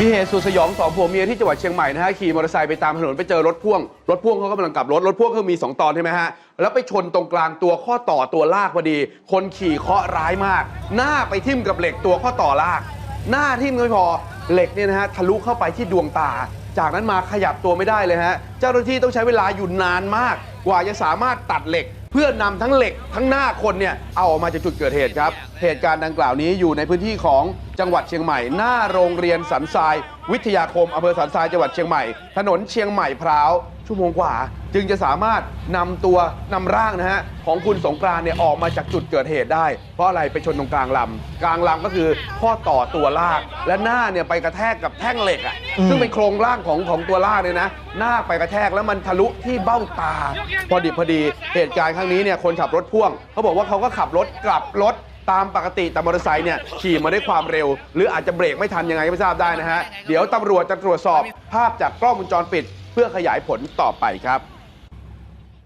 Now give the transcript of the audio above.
มีเหตุสุดสยองสองผัวเมียที่จังหวัดเชียงใหม่นะฮะขี่มอเตอร์ไซค์ไปตามถนนไปเจอรถพ่วง รถพ่วงเขากำลังกลับรถ รถพ่วงเขามี 2 ตอนใช่ไหมฮะ แล้วไปชนตรงกลางตัวข้อต่อตัวลากพอดี คนขี่เคราะห์ร้ายมาก หน้าไปทิ่มกับเหล็กตัวข้อต่อลาก หน้าทิ่มไม่พอเหล็กเนี่ยนะฮะทะลุเข้าไปที่ดวงตา จากนั้นมาขยับตัวไม่ได้เลยฮะเจ้าหน้าที่ต้องใช้เวลาอยู่นานมาก กว่าจะสามารถตัดเหล็ก พื่อนำทั้งเหล็กทั้งหน้าคนเนี่ยเอาออกมาจากจุดเกิดเหตุครับ เหตุการณ์ดังกล่าวนี้อยู่ในพื้นที่ของจังหวัดเชียงใหม่ หน้าโรงเรียนสันทราย วิทยาคมอำเภอสันทรายจังหวัดเชียงใหม่ ถนนเชียงใหม่พร้าวชั่วโมงกว่า จึงจะสามารถนำตัวนำร่างนะฮะของคุณสงกรานต์เนี่ยออกมาจากจุดเกิดเหตุได้ เพราะอะไรไปชนตรงกลางลำกลางลำก็คือข้อต่อตัวลาก และหน้าเนี่ยไปกระแทกกับแท่งเหล็กอะซึ่งเป็นโครงร่างของของตัวลากเนี่ยนะหน้าไปกระแทกแล้วมันทะลุที่เบ้าตา พอดิบพอดีเหตุการณ์ครั้งนี้เนี่ยคนขับรถพ่วงเขาบอกว่าเขาก็ขับรถกลับรถตามปกติแต่มอเตอร์ไซค์เนี่ยขี่มาด้วยความเร็ว หรืออาจจะเบรกไม่ทันยังไงไม่ทราบได้นะฮะเดี๋ยวตำรวจจะตรวจสอบภาพจากกล้องวงจรปิด เพื่อขยายผลต่อไปครับ